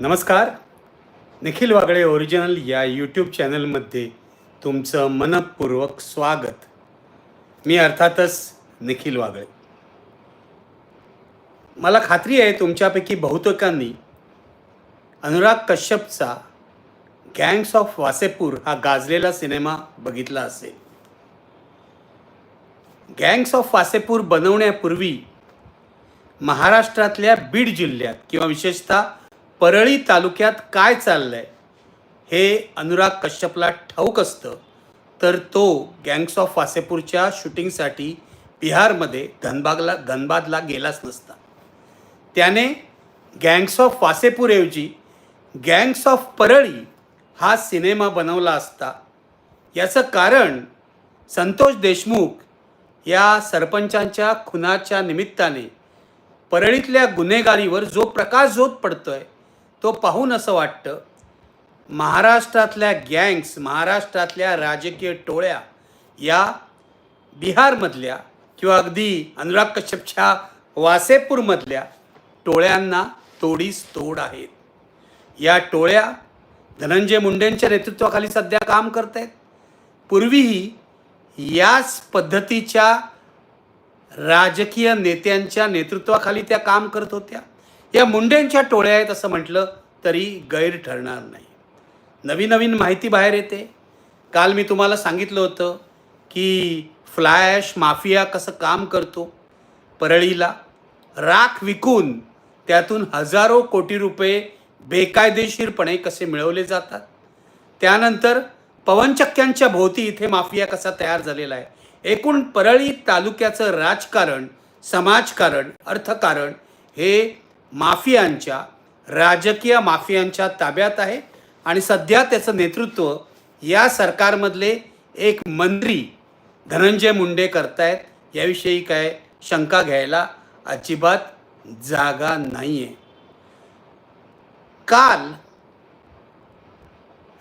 नमस्कार. निखिल वागळे ओरिजिनल या यूट्यूब चॅनलमध्ये तुमचं मनपूर्वक स्वागत. मी अर्थातच निखिल वागळे. मला खात्री आहे तुमच्यापैकी बहुतेकांनी अनुराग कश्यपचा गँग्स ऑफ वासेपूर हा गाजलेला सिनेमा बघितला असेल. गँग्स ऑफ वासेपूर बनवण्यापूर्वी महाराष्ट्रातल्या बीड जिल्ह्यात किंवा विशेषतः परळी तालुक्यात काय चाललंय? हे अनुराग कश्यपला ठाऊक असतं. तर तो गँग्स ऑफ वासेपूरच्या शूटिंगसाठी बिहारमध्ये धनबागला धनबादला गेलाच नसता. त्याने गँग्स ऑफ वासेपूरऐवजी गँग्स ऑफ परळी हा सिनेमा बनवला असता. याचं कारण संतोष देशमुख या सरपंचांच्या खुनाच्या निमित्ताने परळीतल्या गुन्हेगारीवर जो प्रकाश झोत पडतोय तो पाहून असं वाटतं महाराष्ट्रातल्या गँग्स महाराष्ट्रातल्या राजकीय टोळ्या या बिहारमधल्या किंवा अगदी अनुराग कश्यपच्या वासेपूरमधल्या टोळ्यांना तोडीस तोड आहेत. या टोळ्या धनंजय मुंडेंच्या नेतृत्वाखाली सध्या काम करत आहेत पूर्वीही याच पद्धतीच्या राजकीय नेत्यांच्या नेतृत्वाखाली त्या काम करत होत्या. या मुंडेंच्या टोळ्या आहेत असं म्हटलं तरी गैर ठरणार नाही. नवीन नवीन माहिती बाहेर येते. काल मी तुम्हाला सांगितलं होतं की फ्लॅश माफिया कसं काम करतो? परळीला राख विकून त्यातून हजारो कोटी रुपये बेकायदेशीरपणे कसे मिळवले जातात? त्यानंतर पवनचक्क्यांच्या भोवती इथे माफिया कसा तयार झालेला आहे? एकूण परळी तालुक्याचं राजकारण समाजकारण अर्थकारण हे माफियांच्या राजकीय माफियांच्या ताब्यात आहे आणि सध्या त्याचं नेतृत्व या सरकारमधले एक मंत्री धनंजय मुंडे करतायत. याविषयी काय शंका घ्यायला अजिबात जागा नाही आहे काल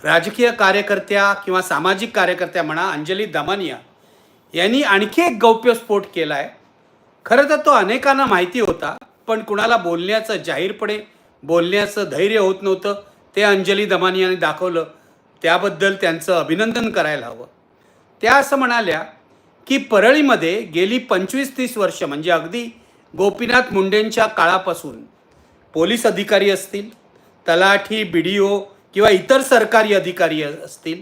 राजकीय कार्यकर्त्या किंवा सामाजिक कार्यकर्त्या म्हणा अंजली दमानिया यांनी आणखी एक गौप्यस्फोट केला आहे खरं तर तो अनेकांना माहिती होता. पण कुणाला बोलण्याचं जाहीरपणे बोलण्याचं धैर्य होत नव्हतं. ते अंजली दमानी यांनी दाखवलं. त्याबद्दल त्यांचं अभिनंदन करायला हवं. त्या असं म्हणाल्या की परळीमध्ये गेली पंचवीस तीस वर्ष म्हणजे अगदी गोपीनाथ मुंडेंच्या काळापासून पोलीस अधिकारी असतील तलाठी बी डी ओ किंवा इतर सरकारी अधिकारी असतील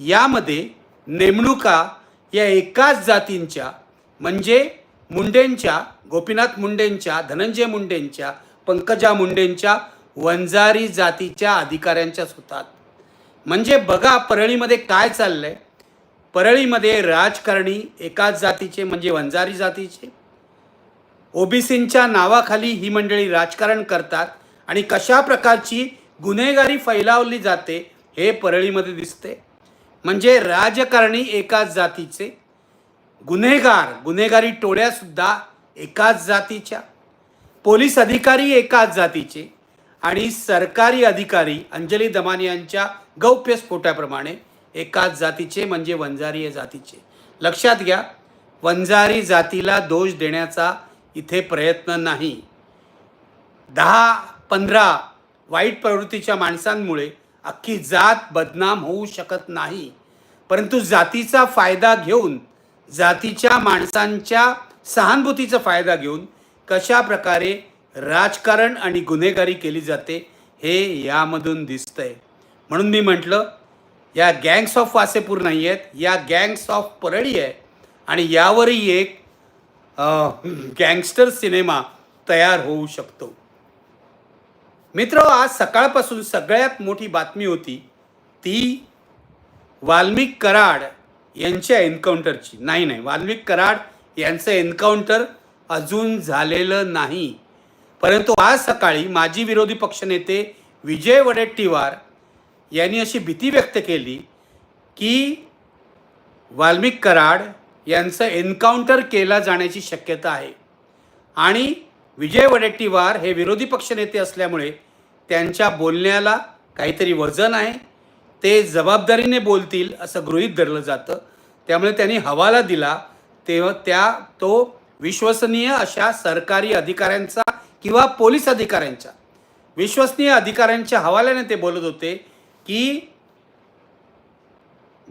यामध्ये नेमणुका या एकाच जातींच्या म्हणजे मुंडेंच्या गोपीनाथ मुंडेंच्या धनंजय मुंडेंच्या पंकजा मुंडेंच्या वंजारी जातीच्या अधिकाऱ्यांच्याच होतात म्हणजे बघा परळीमध्ये काय चाललंय. परळीमध्ये राजकारणी एकाच जातीचे म्हणजे वंजारी जातीचे. ओबीसींच्या नावाखाली ही मंडळी राजकारण करतात आणि कशा प्रकारची गुन्हेगारी फैलावली जाते हे परळीमध्ये दिसते. म्हणजे राजकारणी एकाच जातीचे. गुन्हेगार गुन्हेगारी टोळ्यासुद्धा एकाच जातीच्या. पोलीस अधिकारी एकाच जातीचे आणि सरकारी अधिकारी अंजली दमानी यांच्या गौप्यस्फोटाप्रमाणे एकाच जातीचे म्हणजे वंजारी जातीचे. लक्षात घ्या वंजारी जातीला दोष देण्याचा इथे प्रयत्न नाही. दहा पंधरा वाईट प्रवृत्तीच्या माणसांमुळे अख्खी जात बदनाम होऊ शकत नाही. परंतु जातीचा फायदा घेऊन जातीच्या माणसांच्या सहानुभूतीचा फायदा घेऊन कशा प्रकारे राजकारण आणि गुन्हेगारी केली जाते हे यामधून दिसतंय. म्हणून मी म्हटलं या गँग्स ऑफ वासेपूर नाही आहेत या गँग्स ऑफ परळी आहे आणि यावरही एक गँगस्टर सिनेमा तयार होऊ शकतो. मित्र आज सकाळपासून सगळ्यात मोठी बातमी होती ती वाल्मिक कराड यांच्या एन्काउंटरची. नाही नाही वाल्मिक कराड यांचं एन्काउंटर अजून झालेलं नाही. परंतु आज सकाळी माजी विरोधी पक्षनेते विजय वडेट्टीवार यांनी अशी भीती व्यक्त केली की वाल्मिक कराड यांचं एन्काउंटर केला जाण्याची शक्यता आहे. आणि विजय वडेट्टीवार हे विरोधी पक्षनेते असल्यामुळे त्यांच्या बोलण्याला काहीतरी वजन आहे. ते जबाबदारीने बोलतील असं गृहीत धरलं जातं. त्यामुळे त्यांनी हवाला दिला तेव्हा त्या तो विश्वसनीय अशा सरकारी अधिकाऱ्यांचा किंवा पोलीस अधिकाऱ्यांचा विश्वसनीय अधिकाऱ्यांच्या हवाल्याने ते बोलत होते की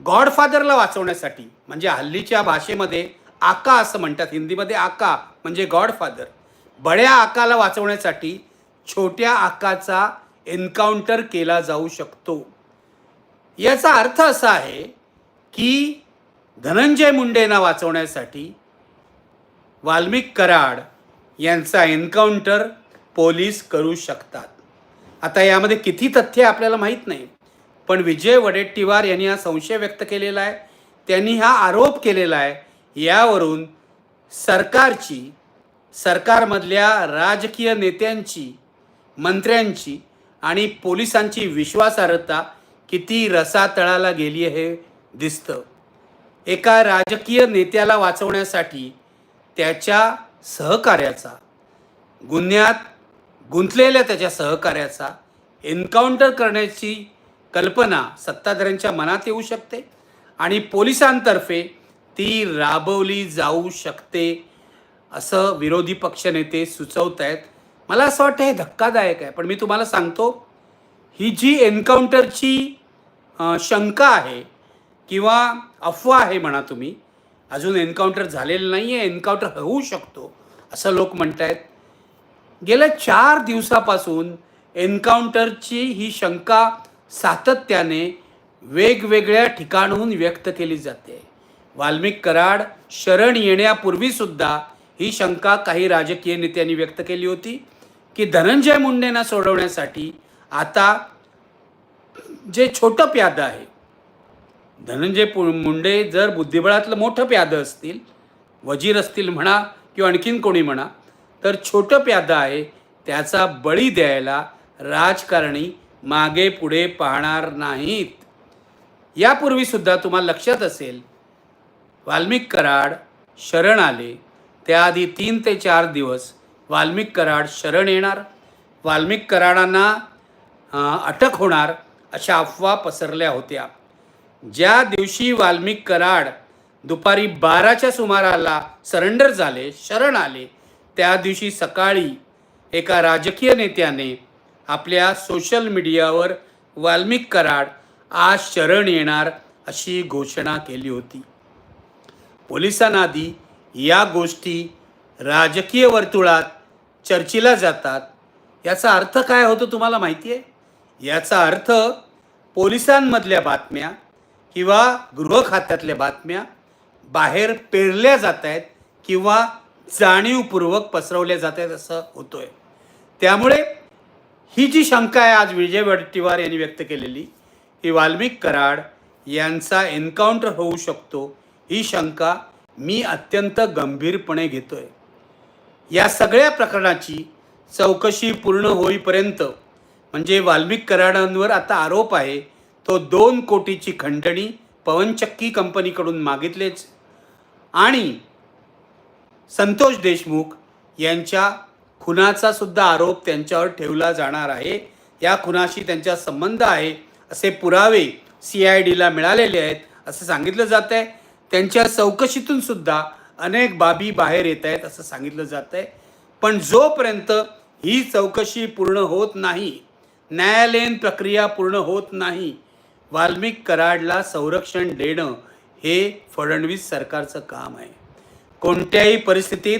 गॉडफादरला वाचवण्यासाठी म्हणजे हल्लीच्या भाषेमध्ये आका असं म्हणतात हिंदीमध्ये आका म्हणजे गॉडफादर बड्या आकाला वाचवण्यासाठी छोट्या आकाचा एन्काउंटर केला जाऊ शकतो. याचा अर्थ असा आहे की धनंजय मुंडेंना वाचवण्यासाठी वाल्मिक कराड यांचा एन्काउंटर पोलीस करू शकतात. आता यामध्ये किती तथ्य आपल्याला माहीत नाही पण विजय वडेट्टीवार यांनी हा संशय व्यक्त केलेला आहे. त्यांनी हा आरोप केलेला आहे. यावरून सरकारची सरकारमधल्या राजकीय नेत्यांची मंत्र्यांची आणि पोलिसांची विश्वासार्हता किती रसातळाला गेली हे दिसतं. एका राजकीय नेत्याला वाचवण्यासाठी त्याच्या सहकार्याचा गुन्ह्यात गुंतलेल्या त्याच्या सहकार्याचा एन्काउंटर करण्याची कल्पना सत्ताधाऱ्यांच्या मनात येऊ शकते आणि पोलिसांतर्फे ती राबवली जाऊ शकते असं विरोधी पक्षनेते सुचवत आहेत. मला असं वाटतं हे धक्कादायक आहे पण मी तुम्हाला सांगतो ही जी एन्काउंटरची शंका आहे किंवा अफवा आहे म्हणा तुम्ही अजून एन्काउंटर झालेलं नाही आहे एन्काउंटर होऊ शकतो असं लोक म्हणत आहेत गेल्या चार दिवसापासून एन्काउंटरची ही शंका सातत्याने वेगवेगळ्या ठिकाणहून व्यक्त केली जाते. वाल्मिक कराड शरण येण्यापूर्वीसुद्धा ही शंका काही राजकीय नेत्यांनी व्यक्त केली होती की धनंजय मुंडेंना सोडवण्यासाठी आता जे छोटं प्यादं आहे धनंजय पु मुंडे जर बुद्धिबळातलं मोठं प्यादं असतील वजीर असतील म्हणा किंवा आणखीन कोणी म्हणा तर छोटं प्यादं आहे त्याचा बळी द्यायला राजकारणी मागे पुढे पाहणार नाहीत. यापूर्वीसुद्धा तुम्हाला लक्षात असेल वाल्मिक कराड शरण आले त्याआधी तीन ते चार दिवस वाल्मिक कराड शरण येणार. वाल्मिक कराडांना अटक होणार अशा अफवा पसरल्या होत्या. ज्या दिवशी वाल्मिक कराड दुपारी बाराच्या सुमाराला सरेंडर झाले शरण आले त्या दिवशी सकाळी एका राजकीय नेत्याने आपल्या सोशल मीडियावर वाल्मिक कराड आज शरण येणार अशी घोषणा केली होती. पोलिसांआधी या गोष्टी राजकीय वर्तुळात चर्चेला जातात. याचा अर्थ काय होतो तुम्हाला माहिती आहे याचा अर्थ पोलिसांमधल्या बातम्या किंवा गृह खात्यातल्या बातम्या बाहेर पेरल्या जात आहेत किंवा जाणीवपूर्वक पसरवल्या जात आहेत असं होतोय. त्यामुळे ही जी शंका आहे आज विजय वडेट्टीवार यांनी व्यक्त केलेली की वाल्मिक कराड यांचा एन्काउंटर होऊ शकतो ही शंका मी अत्यंत गंभीरपणे घेतोय. या सगळ्या प्रकरणाची चौकशी पूर्ण होईपर्यंत म्हणजे वाल्मिक कराडांवर आता आरोप आहे तो दोन कोटीची खंडणी पवनचक्की कंपनीकडून मागितलेच. आणि संतोष देशमुख यांच्या खुनाचा सुद्धा आरोप त्यांच्यावर ठेवला जाणार आहे. या खुनाशी त्यांचा संबंध आहे असे पुरावे सी आय डीला मिळालेले आहेत असं सांगितलं जात आहे. त्यांच्या चौकशीतून सुद्धा अनेक बाबी बाहेर येत आहेत असं सांगितलं जात आहे. पण जोपर्यंत ही चौकशी पूर्ण होत नाही न्यायालयीन प्रक्रिया पूर्ण होत नाही वाल्मिक कराडला संरक्षण देणं हे फडणवीस सरकारचं काम आहे. कोणत्याही परिस्थितीत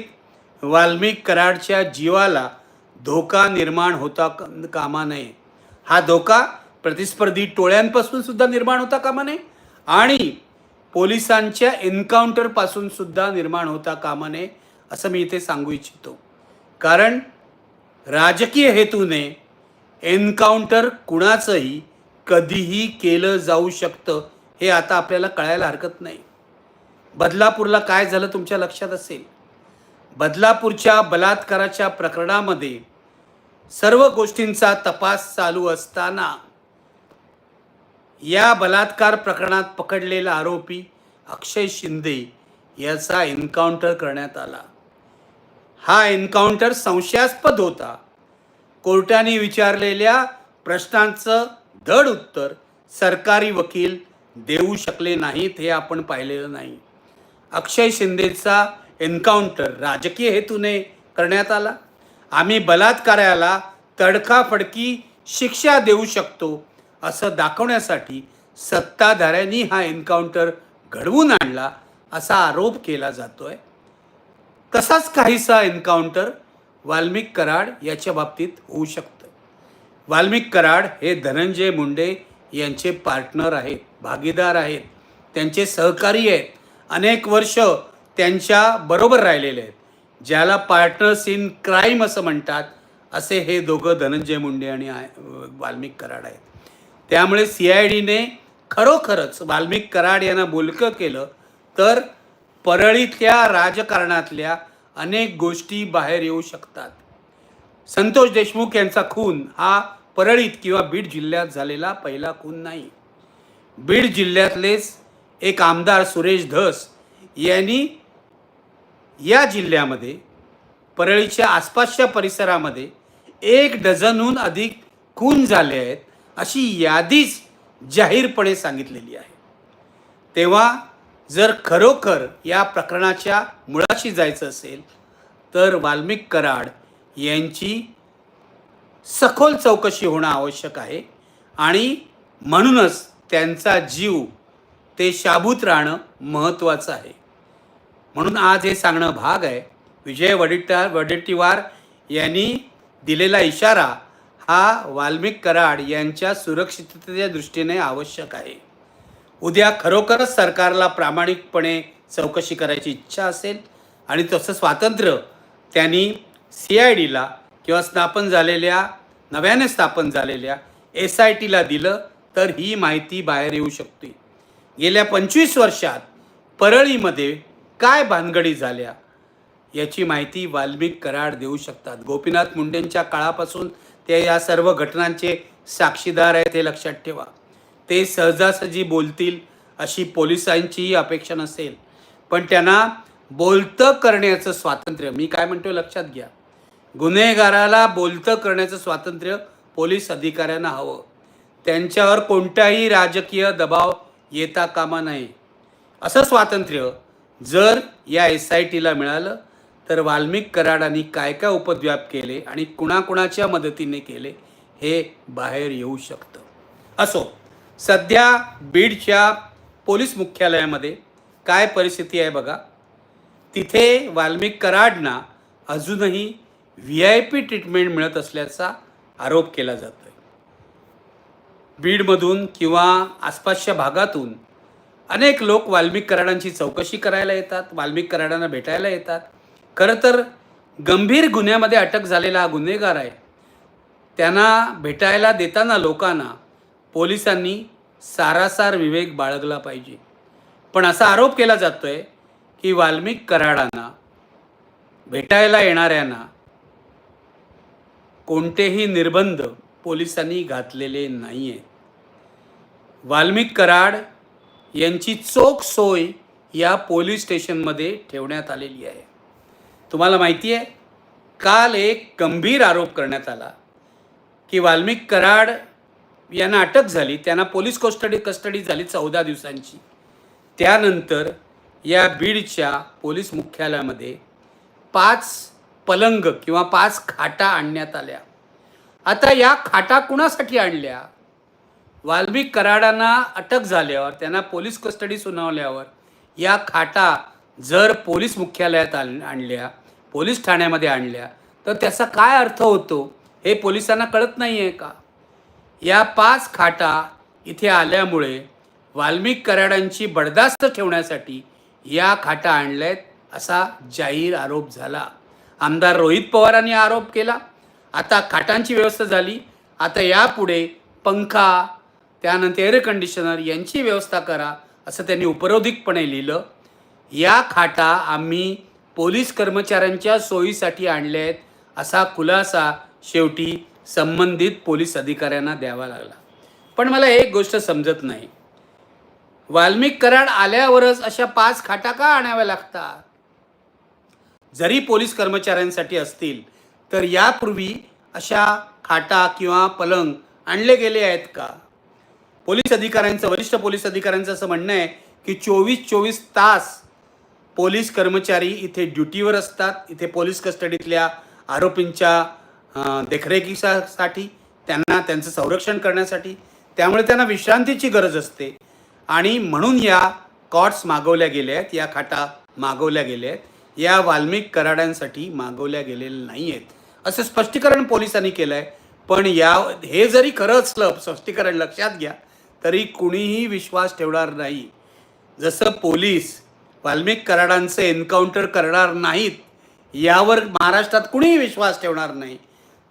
वाल्मिक कराडच्या जीवाला धोका निर्माण होता कामा नये. हा धोका प्रतिस्पर्धी टोळ्यांपासून सुद्धा निर्माण होता कामा नये आणि पोलिसांच्या एन्काउंटरपासून सुद्धा निर्माण होता कामा नये असं मी इथे सांगू इच्छितो. कारण राजकीय हेतूने एन्काउंटर कुणाचंही कधीही केलं जाऊ शकतं हे आता आपल्याला कळायला हरकत नाही. बदलापूरला काय झालं तुमच्या लक्षात असेल? बदलापूरच्या बलात्काराच्या प्रकरणामध्ये सर्व गोष्टींचा तपास चालू असताना या बलात्कार प्रकरणात पकडलेला आरोपी अक्षय शिंदे याचा एन्काउंटर करण्यात आला. हा एन्काउंटर संशयास्पद होता. कोर्टाने विचारलेल्या प्रश्नांचं धड उत्तर सरकारी वकील देऊ शकले नाहीत हे आपण पाहिलेलं नाही. अक्षय शिंदेचा एन्काउंटर राजकीय हेतूने करण्यात आला. आम्ही बलात्काराला तडकाफडकी शिक्षा देऊ शकतो असं दाखवण्यासाठी सत्ताधाऱ्यांनी हा एन्काउंटर घडवून आणला असा आरोप केला जातोय. तसाच काहीसा एन्काउंटर वाल्मिक कराड याच्या बाबतीत होऊ शकतो. वाल्मिक कराड हे धनंजय मुंडे यांचे पार्टनर आहेत भागीदार आहेत. त्यांचे सहकारी आहेत. अनेक वर्ष त्यांच्या बरोबर राहिलेले आहेत. ज्याला पार्टनर्स इन क्राईम असं म्हणतात असे हे दोघं धनंजय मुंडे आणि वाल्मिक कराड आहेत. त्यामुळे सी आय डीने खरोखरच वाल्मिक कराड यांना बोलकं केलं तर परळीतल्या राजकारणातल्या अनेक गोष्टी बाहेर येऊ शकतात. संतोष देशमुख यांचा खून हा परळीत किंवा बीड जिल्ह्यात झालेला पहिला खून नाही. बीड जिल्ह्यातलेच एक आमदार सुरेश धस यांनी या जिल्ह्यामध्ये परळीच्या आसपासच्या परिसरामध्ये एक डझनहून अधिक खून झाले आहेत अशी यादीच जाहीरपणे सांगितलेली आहे. तेव्हा जर खरोखर या प्रकरणाच्या मुळाशी जायचं असेल तर वाल्मिक कराड यांची सखोल चौकशी होणं आवश्यक आहे. आणि म्हणूनच त्यांचा जीव ते शाबूत राहणं महत्त्वाचं आहे. म्हणून आज हे सांगणं भाग आहे. विजय वडेट्टार वडेट्टीवार यांनी दिलेला इशारा हा वाल्मिक कराड यांच्या सुरक्षिततेच्या दृष्टीने आवश्यक आहे. उद्या खरोखरच सरकारला प्रामाणिकपणे चौकशी करायची इच्छा असेल आणि तसं स्वातंत्र्य त्यांनी सी आय डीला किंवा स्थापन झालेल्या नव्याने स्थापन झालेल्या एस आय टीला दिलं तर ही माहिती बाहेर येऊ शकते. गेल्या पंचवीस वर्षात परळीमध्ये काय भानगडी झाल्या याची माहिती वाल्मिक कराड देऊ शकतात. गोपीनाथ मुंडेंच्या काळापासून ते या सर्व घटनांचे साक्षीदार आहेत हे लक्षात ठेवा. ते सहजासहजी बोलतील अशी पोलिसांचीही अपेक्षा नसेल. पण त्यांना बोलतं करण्याचं स्वातंत्र्य मी काय म्हणतो लक्षात घ्या. गुन्हेगाराला बोलतं करण्याचं स्वातंत्र्य पोलीस अधिकाऱ्यांना हवं. त्यांच्यावर कोणताही राजकीय दबाव येता कामा नये. असं स्वातंत्र्य जर या एस आय टीला मिळालं तर वाल्मिक कराडांनी काय काय उपद्व्याप केले आणि कुणाकुणाच्या मदतीने केले हे बाहेर येऊ शकतं. असो सध्या बीडच्या पोलीस मुख्यालयामध्ये काय परिस्थिती आहे बघा. तिथे वाल्मिक कराडना अजूनही व्ही आय पी ट्रीटमेंट मिळत असल्याचा आरोप केला जातो आहे बीडमधून किंवा आसपासच्या भागातून अनेक लोक वाल्मिक कराडांची चौकशी करायला येतात वाल्मिक कराडांना भेटायला येतात. खरं तर गंभीर गुन्ह्यामध्ये अटक झालेला हा गुन्हेगार आहे. त्यांना भेटायला देताना लोकांना पोलिसांनी सारासार विवेक बाळगला पाहिजे. पण असा आरोप केला जातो आहे की वाल्मिक कराडांना भेटायला येणाऱ्यांना कोणतेही निर्बंध पोलिसांनी घातलेले नाही आहेत वाल्मिक कराड यांची चोख सोय या पोलीस स्टेशनमध्ये ठेवण्यात आलेली आहे. तुम्हाला माहिती आहे काल एक गंभीर आरोप करण्यात आला की वाल्मिक कराड यांना अटक झाली त्यांना पोलीस कस्टडी कस्टडी झाली चौदा दिवसांची. त्यानंतर या बीडच्या पोलीस मुख्यालयामध्ये पाच पलंग किंवा पाच खाटा आणण्यात आल्या. आता या खाटा कुणासाठी आणल्या? वाल्मिक कराडांना अटक झाल्यावर त्यांना पोलीस कस्टडी सुनावल्यावर या खाटा जर पोलीस मुख्यालयात आण आणल्या पोलीस ठाण्यामध्ये आणल्या तर त्याचा काय अर्थ होतो? हे पोलिसांना कळत नाही आहे का? या पाच खाटा इथे आल्यामुळे वाल्मिक कराडांची बडदास्त ठेवण्यासाठी या खाटा आणल्या आहेत असा जाहीर आरोप झाला. आमदार रोहित पवारांनी आरोप केला. आता खाटांची व्यवस्था झाली. आता यापुढे पंखा त्यानंतर एअर कंडिशनर यांची व्यवस्था करा असं त्यांनी उपरोधिकपणे लिहिलं. या खाटा आम्ही पोलीस कर्मचाऱ्यांच्या सोयीसाठी आणल्या आहेत असा खुलासा शेवटी संबंधित पोलीस अधिकाऱ्यांना द्यावा लागला. पण मला एक गोष्ट समजत नाही. वाल्मिक कराड आल्यावरच अशा पाच खाटा का आणाव्या लागतात? जरी पोलीस कर्मचाऱ्यांसाठी असतील तर यापूर्वी अशा खाटा किंवा पलंग आणले गेले आहेत का? पोलीस अधिकाऱ्यांचं वरिष्ठ पोलीस अधिकाऱ्यांचं असं म्हणणं आहे की चोवीस चोवीस तास पोलीस कर्मचारी इथे ड्युटीवर असतात. इथे पोलीस कस्टडीतल्या आरोपींच्या देखरेखीसाठी त्यांना त्यांचं संरक्षण करण्यासाठी. त्यामुळे त्यांना विश्रांतीची गरज असते. आणि म्हणून या कॉट्स मागवल्या गेल्या आहेत या खाटा मागवल्या गेल्या आहेत. या वाल्मिक कराड्यांसाठी मागवल्या गेलेल्या नाही आहेत असं स्पष्टीकरण पोलिसांनी केलं आहे पण या हे जरी खरं असलं स्पष्टीकरण लक्षात घ्या तरी कुणीही विश्वास ठेवणार नाही. जसं पोलीस वाल्मिक कराडांचं एन्काउंटर करणार नाहीत यावर महाराष्ट्रात कुणीही विश्वास ठेवणार नाही.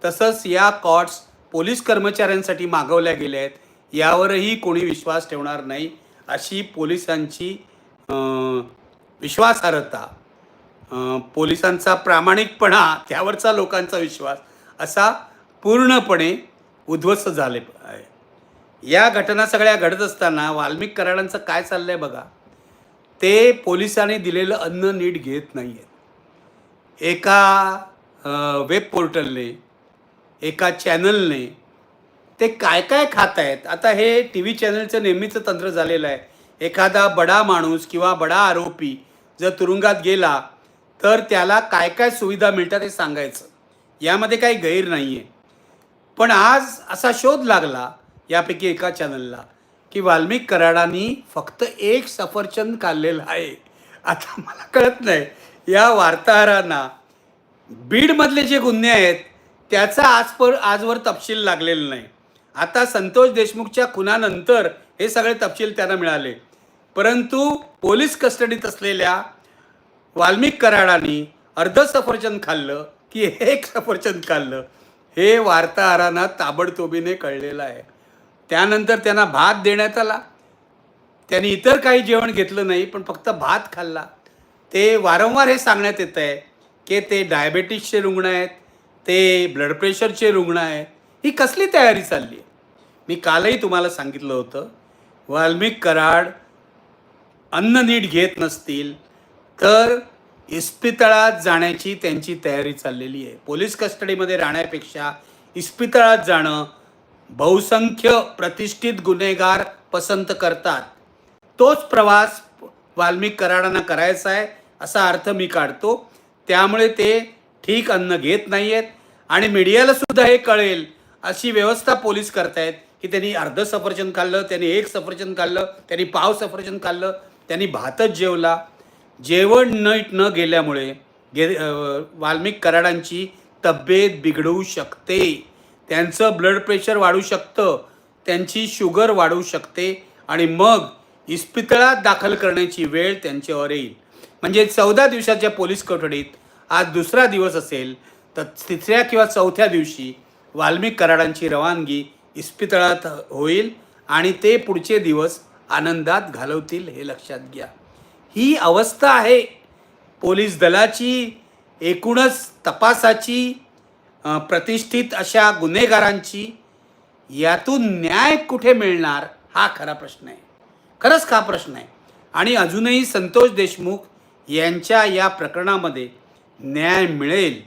तसंच या कॉट्स पोलीस कर्मचाऱ्यांसाठी मागवल्या गेल्या आहेत. यावरही कोणी विश्वास ठेवणार नाही अशी पोलिसांची विश्वासार्हता. पोलिसांचा प्रामाणिकपणा त्यावरचा लोकांचा विश्वास असा पूर्णपणे उद्ध्वस्त झाले आहे. या घटना सगळ्या घडत असताना वाल्मिक कराडांचं काय चाललं आहे बघा. ते पोलिसांनी दिलेलं अन्न नीट घेत नाही आहेत एका वेब पोर्टलने एका चॅनलने ते काय काय खात आहेत आता हे टी व्ही चॅनलचं नेहमीचं तंत्र झालेलं आहे. एखादा बडा माणूस किंवा बडा आरोपी जर तुरुंगात गेला तर त्याला काय काय सुविधा मिळतात हे सांगायचं. यामध्ये काही गैर नाही आहे पण आज असा शोध लागला यापैकी एका चॅनलला की वाल्मिक कराडांनी फक्त एक सफरचंद खाल्लेला आहे. आता मला कळत नाही या वार्ताहरांना बीडमधले जे गुन्हे आहेत त्याचा आजपर आजवर तपशील लागलेला नाही. आता संतोष देशमुखच्या खुनानंतर हे सगळे तपशील त्यांना मिळाले. परंतु पोलीस कस्टडीत असलेल्या वाल्मिक कराडांनी अर्ध सफरचंद खाल्लं की एक सफरचंद खाल्लं. हे वार्ताहरांना ताबडतोबीने कळलेलं आहे. त्यानंतर त्यांना भात देण्यात आला. त्यांनी इतर काही जेवण घेतलं नाही पण फक्त भात खाल्ला. ते वारंवार हे सांगण्यात येत आहे की ते डायबेटिसचे रुग्ण आहेत ते ब्लड प्रेशरचे रुग्ण आहेत. ही कसली तयारी चालली आहे? मी कालही तुम्हाला सांगितलं होतं वाल्मिक कराड अन्न नीट घेत नसतील तर इस्पितळात जाण्याची त्यांची तयारी चाललेली आहे. पोलीस कस्टडीमध्ये राहण्यापेक्षा इस्पितळात जाणं बहुसंख्य प्रतिष्ठित गुन्हेगार पसंत करतात. तोच प्रवास वाल्मिक कराडांना करायचा आहे असा अर्थ मी काढतो. त्यामुळे ते ठीक अन्न घेत नाही आहेत आणि मीडियाला सुद्धा हे कळेल अशी व्यवस्था पोलीस करतायत की त्यांनी अर्ध सफरचंद खाल्लं त्यांनी एक सफरचंद खाल्लं त्यांनी पाव सफरचंद खाल्लं त्यांनी भातच जेवला जेवण नीट न गेल्यामुळे गे वाल्मिक कराडांची तब्येत बिघडवू शकते. त्यांचं ब्लड प्रेशर वाढू शकतं त्यांची शुगर वाढू शकते आणि मग इस्पितळात दाखल करण्याची वेळ त्यांच्यावर येईल. म्हणजे चौदा दिवसाच्या पोलीस कोठडीत आज दुसरा दिवस असेल तर तिसऱ्या किंवा चौथ्या दिवशी वाल्मिक कराडांची रवानगी इस्पितळात होईल आणि ते पुढचे दिवस आनंदात घालवतील हे लक्षात घ्या. ही अवस्था आहे. पोलीस दलाची एकूणच तपासाची प्रतिष्ठित अशा गुन्हेगारांची यातून न्याय कुठे मिळणार हा खरा प्रश्न आहे. खरंच हा प्रश्न आहे. आणि अजूनही संतोष देशमुख यांच्या या प्रकरणामध्ये न्याय मिळेल.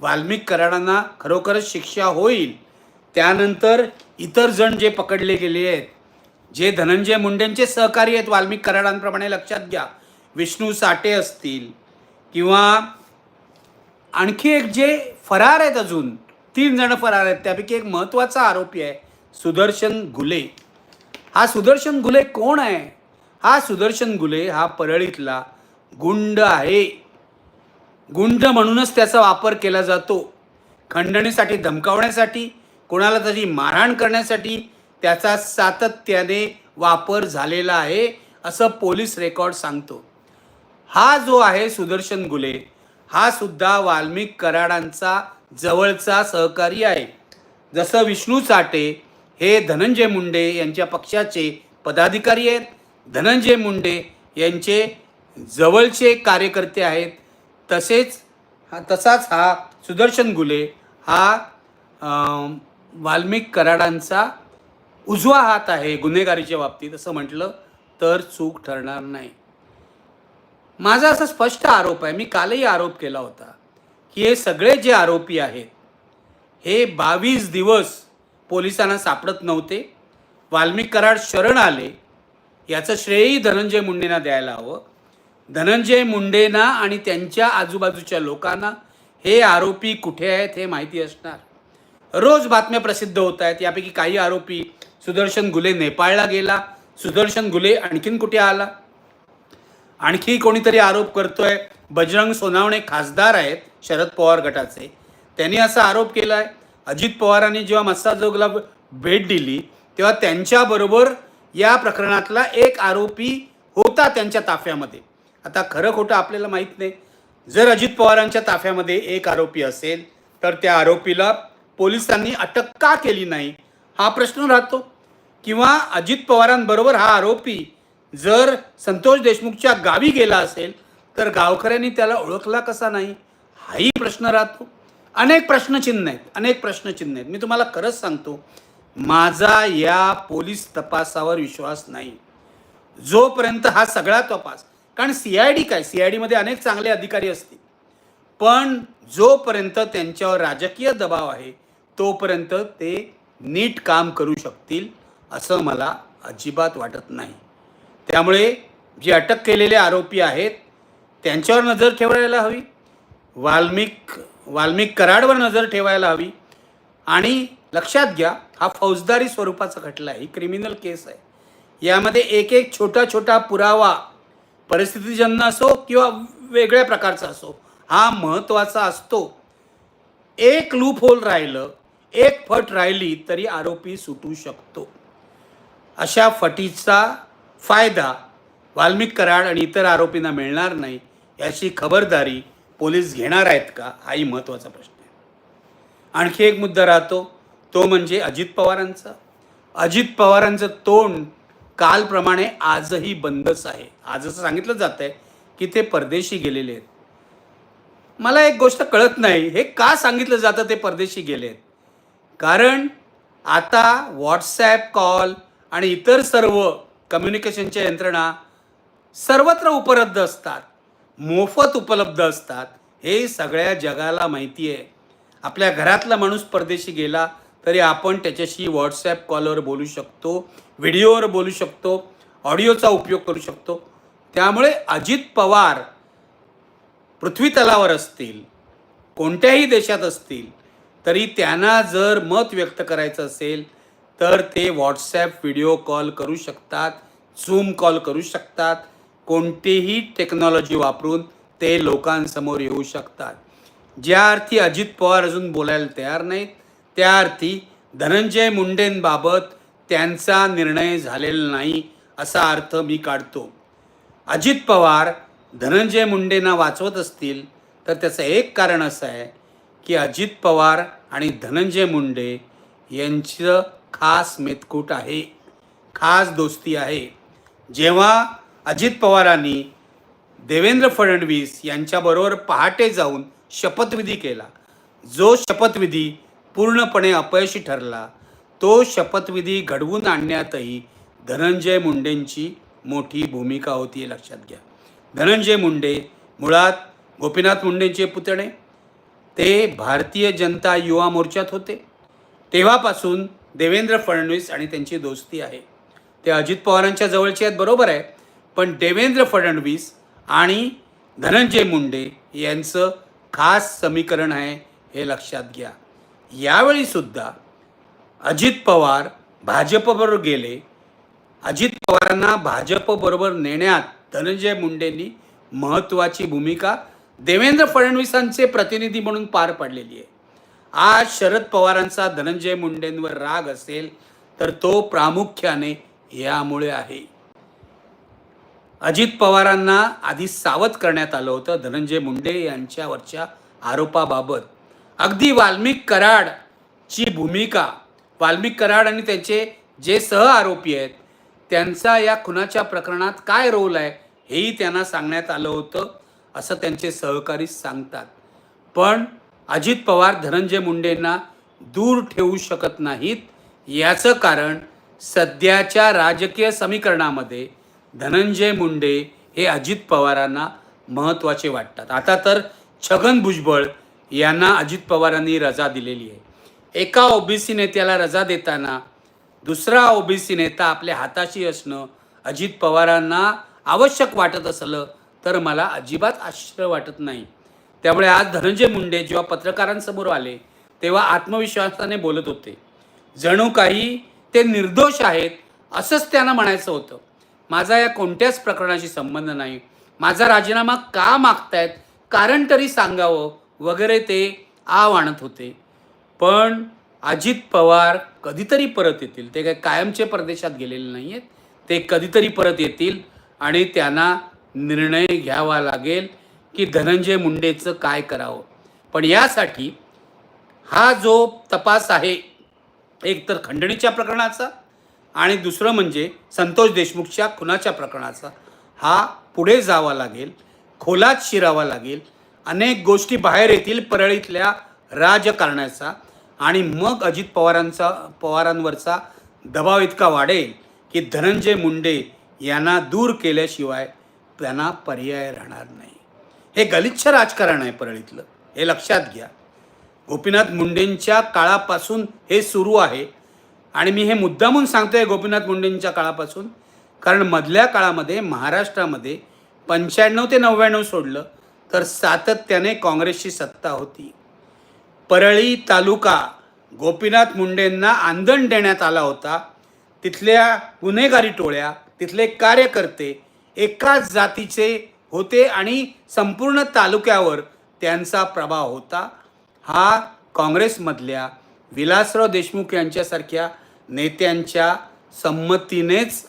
वाल्मिक कराडांना खरोखरच शिक्षा होईल. त्यानंतर इतर जण जे पकडले गेले आहेत जे धनंजय मुंडेंचे सहकारी आहेत वाल्मिक कराडांप्रमाणे लक्षात घ्या. विष्णू साठे असतील किंवा आणखी एक जे फरार आहेत अजून तीन जण फरार आहेत त्यापैकी एक महत्त्वाचा आरोपी आहे सुदर्शन गुले. हा सुदर्शन गुले कोण आहे? हा सुदर्शन गुले हा परळीतला गुंड आहे. गुंड म्हणूनच त्याचा वापर केला जातो. खंडणीसाठी धमकावण्यासाठी कोणाला तरी मारहाण करण्यासाठी त्याचा सातत्याने वापर झालेला आहे असं पोलीस रेकॉर्ड सांगतो. हा जो आहे सुदर्शन गुले हा सुद्धा वाल्मिक कराडांचा जवळचा सहकारी आहे. जसं विष्णू चाटे हे धनंजय मुंडे यांच्या पक्षाचे पदाधिकारी आहेत. धनंजय मुंडे यांचे जवळचे कार्यकर्ते आहेत. तसेच हा तसाच हा सुदर्शन गुले हा वाल्मिक कराडांचा उजवा हात आहे गुन्हेगारीच्या बाबतीत असं म्हटलं तर चूक ठरणार नाही. माझा असा स्पष्ट आरोप आहे. मी कालही आरोप केला होता की हे सगळे जे आरोपी आहेत हे बावीस दिवस पोलिसांना सापडत नव्हते. वाल्मिक कराड शरण आले. याचं श्रेयही धनंजय मुंडेंना द्यायला हवं. धनंजय मुंडेंना आणि त्यांच्या आजूबाजूच्या लोकांना हे आरोपी कुठे आहेत हे माहिती असणार. रोज बातम्या प्रसिद्ध होत आहेत. यापैकी काही आरोपी सुदर्शन गुले नेपाळला गेला. सुदर्शन गुले आणखीन कुठे आला? आणखी कोणीतरी आरोप करतोय. बजरंग सोनावणे खासदार आहेत शरद पवार गटाचे. त्यांनी असा आरोप केला आहे अजित पवारांनी जेव्हा मस्साजोगला भेट दिली तेव्हा त्यांच्याबरोबर या प्रकरणातला एक आरोपी होता त्यांच्या ताफ्यामध्ये. आता खरं खोटं आपल्याला माहीत नाही. जर अजित पवारांच्या ताफ्यामध्ये एक आरोपी असेल तर त्या आरोपीला पोलिसांनी अटक का केली नाही? हा प्रश्न राहतो. किंवा अजित पवारांबरोबर हा आरोपी जर संतोष देशमुखच्या गावी गेला असेल तर गावकऱ्यांनी त्याला ओळखला कसा नाही? हाही प्रश्न राहतो. अनेक प्रश्नचिन्ह आहेत. अनेक प्रश्नचिन्ह आहेत. मी तुम्हाला खरंच सांगतो माझा या पोलीस तपासावर विश्वास नाही. जोपर्यंत हा सगळा तपास कारण सी आय डी काय? सी आय डीमध्ये अनेक चांगले अधिकारी असतील. पण जोपर्यंत त्यांच्यावर राजकीय दबाव आहे तोपर्यंत ते नीट काम करू शकतील असं मला अजिबात वाटत नाही. त्यामुळे जे अटक केलेले आरोपी आहेत त्यांच्यावर नजर ठेवायला हवी. वाल्मिक वाल्मिक कराडवर नजर ठेवायला हवी. आणि लक्षात घ्या हा फौजदारी स्वरूपाचा खटला आहे. ही क्रिमिनल केस आहे. यामध्ये एक एक छोटा छोटा पुरावा परिस्थितीजन्य असो किंवा वेगळ्या प्रकारचा असो हा महत्त्वाचा असतो. एक लूप होल राहिलं एक फट राहिली तरी आरोपी सुटू शकतो. अशा फटीचा फायदा वाल्मिक कराड आणि इतर आरोपींना मिळणार नाही याची खबरदारी पोलीस घेणार आहेत का हाही महत्त्वाचा प्रश्न आहे. आणखी एक मुद्दा राहतो तो म्हणजे अजित पवारांचा. अजित पवारांचं तोंड कालप्रमाणे आजही बंदच आहे. आज असं सांगितलं जात आहे की ते परदेशी गेलेले आहेत. मला एक गोष्ट कळत नाही हे का सांगितलं जातं ते परदेशी गेले आहेत? कारण आता व्हॉट्सॲप कॉल आणि इतर सर्व कम्युनिकेशनच्या यंत्रणा सर्वत्र उपलब्ध असतात. मोफत उपलब्ध असतात. हे सगळ्या जगाला माहिती आहे. आपल्या घरातला माणूस परदेशी गेला तरी आपण त्याच्याशी व्हॉट्सॲप कॉलवर बोलू शकतो व्हिडिओवर बोलू शकतो ऑडिओचा उपयोग करू शकतो. त्यामुळे अजित पवार पृथ्वी तलावर असतील कोणत्याही देशात असतील तरी त्यांना जर मत व्यक्त करायचं असेल तर ते व्हॉट्सॲप व्हिडिओ कॉल करू शकतात झूम कॉल करू शकतात. कोणतीही टेक्नॉलॉजी वापरून ते लोकांसमोर येऊ शकतात. ज्या अर्थी अजित पवार अजून बोलायला तयार नाहीत त्या अर्थी धनंजय मुंडेंबाबत त्यांचा निर्णय झालेला नाही असा अर्थ मी काढतो. अजित पवार धनंजय मुंडेंना वाचवत असतील तर त्याचं एक कारण असं आहे की अजित पवार आणि धनंजय मुंडे यांचं खास मेतकूट आहे खास दोस्ती आहे. जेव्हा अजित पवारांनी देवेंद्र फडणवीस यांच्याबरोबर पहाटे जाऊन शपथविधी केला जो शपथविधी पूर्णपणे अपयशी ठरला तो शपथविधी घडवून आणण्यातही धनंजय मुंडेंची मोठी भूमिका होती हे लक्षात घ्या. धनंजय मुंडे मुळात गोपीनाथ मुंडेंचे पुतणे ते भारतीय जनता युवा मोर्चात होते. तेव्हापासून देवेंद्र फडणवीस आणि त्यांची दोस्ती आहे. ते अजित पवारांच्या जवळचे आहेत बरोबर आहे. पण देवेंद्र फडणवीस आणि धनंजय मुंडे यांचं खास समीकरण आहे हे लक्षात घ्या. यावेळीसुद्धा अजित पवार भाजपबरोबर गेले. अजित पवारांना भाजपबरोबर नेण्यात धनंजय मुंडेंनी महत्त्वाची भूमिका देवेंद्र फडणवीसांचे प्रतिनिधी म्हणून पार पाडलेली आहे. आज शरद पवारांचा धनंजय मुंडेंवर राग असेल तर तो प्रामुख्याने यामुळे आहे. अजित पवारांना आधी सावध करण्यात आलं होतं धनंजय मुंडे यांच्यावरच्या आरोपाबाबत. अगदी वाल्मिक कराडची भूमिका वाल्मिक कराड आणि त्यांचे जे सह आरोपी आहेत त्यांचा या खुनाच्या प्रकरणात काय रोल आहे हेही त्यांना सांगण्यात आलं होतं असं त्यांचे सहकारी सांगतात. पण अजित पवार धनंजय मुंडेंना दूर ठेवू शकत नाहीत. याचं कारण सध्याच्या राजकीय समीकरणामध्ये धनंजय मुंडे हे अजित पवारांना महत्त्वाचे वाटतात. आता तर छगन भुजबळ यांना अजित पवारांनी रजा दिलेली आहे. एका ओबीसी नेत्याला रजा देताना दुसरा ओबीसी नेता आपल्या हाताशी असणं अजित पवारांना आवश्यक वाटत असलं तर मला अजिबात आश्चर्य वाटत नाही. त्यामुळे आज धनंजय मुंडे जेव्हा पत्रकारांसमोर आले तेव्हा आत्मविश्वासाने बोलत होते. जणू काही ते निर्दोष आहेत असंच त्यांना म्हणायचं होतं. माझा या कोणत्याच प्रकरणाशी संबंध नाही. माझा राजीनामा का मागतायत कारण तरी सांगावं वगैरे ते आव आणत होते. पण अजित पवार कधीतरी परत येतील. ते काय कायमचे परदेशात गेलेले नाही आहेत ते कधीतरी परत येतील आणि त्यांना निर्णय घ्यावा लागेल. की धनंजय मुंडेचं काय करावं? पण यासाठी हा जो तपास आहे एक तर खंडणीच्या प्रकरणाचा आणि दुसरं म्हणजे संतोष देशमुखच्या खुनाच्या प्रकरणाचा हा पुढे जावा लागेल खोलात शिरावा लागेल अनेक गोष्टी बाहेर येतील परळीतल्या राजकारणाचा आणि मग अजित पवारांचा पवारांवरचा दबाव इतका वाढेल की धनंजय मुंडे यांना दूर केल्याशिवाय त्यांना पर्याय राहणार नाही. हे गलिच्छ राजकारण आहे परळीतलं. हे लक्षात घ्या. गोपीनाथ मुंडेंच्या काळापासून हे सुरू आहे. आणि मी हे मुद्दामून सांगतोय गोपीनाथ मुंडेंच्या काळापासून. कारण मधल्या काळामध्ये महाराष्ट्रामध्ये पंच्याण्णव ते नव्याण्णव सोडलं तर सातत्याने काँग्रेसची सत्ता होती. परळी तालुका गोपीनाथ मुंडेंना आंदण देण्यात आला होता. तिथल्या गुन्हेगारी टोळ्या तिथले कार्यकर्ते एकाच जातीचे होते आणि संपूर्ण तालुक्यावर त्यांचा प्रभाव होता. हा काँग्रेसमधल्या विलासराव देशमुख यांच्यासारख्या नेत्यांच्या संमतीनेच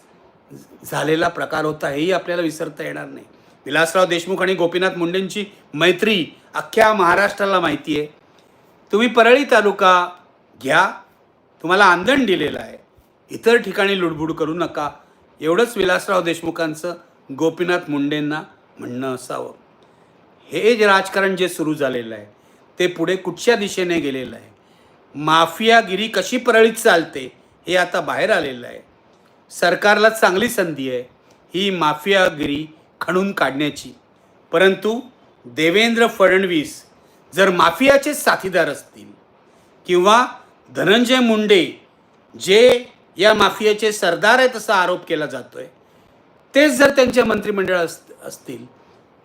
झालेला प्रकार होता. हेही आपल्याला विसरता येणार नाही. विलासराव देशमुख आणि गोपीनाथ मुंडेंची मैत्री अख्ख्या महाराष्ट्राला माहिती आहे तुम्ही परळी तालुका घ्या. तुम्हाला आंदण दिलेलं आहे. इतर ठिकाणी लुडबुड करू नका. एवढंच विलासराव देशमुखांचं गोपीनाथ मुंडेंना. म्हणणं असावं. हे जे राजकारण जे सुरू झालेलं आहे ते पुढे कुठच्या दिशेने गेलेलं आहे? माफियागिरी कशी परळीत चालते हे आता बाहेर आलेलं आहे. सरकारला चांगली संधी आहे ही माफियागिरी खणून काढण्याची. परंतु देवेंद्र फडणवीस जर माफियाचे साथीदार असतील किंवा धनंजय मुंडे जे या माफियाचे सरदार आहेत असा आरोप केला जातो आहे तेच जर त्यांच्या मंत्रिमंडळ अस असतील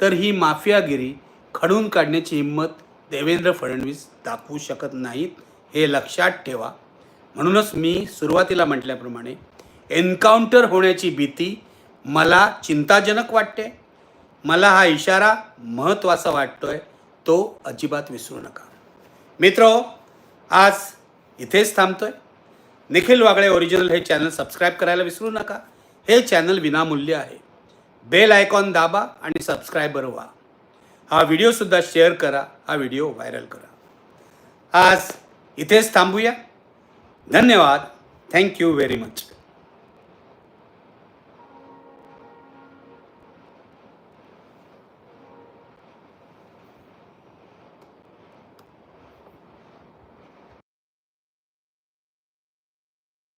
तर ही माफियागिरी खडून काढण्याची हिंमत देवेंद्र फडणवीस दाखवू शकत नाहीत हे लक्षात ठेवा. म्हणूनच मी सुरुवातीला म्हटल्याप्रमाणे एन्काउंटर होण्याची भीती मला चिंताजनक वाटते. मला हा इशारा महत्त्वाचा वाटतोय तो अजिबात विसरू नका. मित्र आज इथेच थांबतोय. निखिल वागळे ओरिजिनल हे चॅनल सबस्क्राईब करायला विसरू नका. हे चॅनल विनामूल्य आहे. बेल आयकॉन दाबा आणि सबस्क्रायबर व्हा. हा व्हिडिओसुद्धा शेअर करा हा व्हिडिओ व्हायरल करा. आज इथेच थांबूया. धन्यवाद. Thank you very much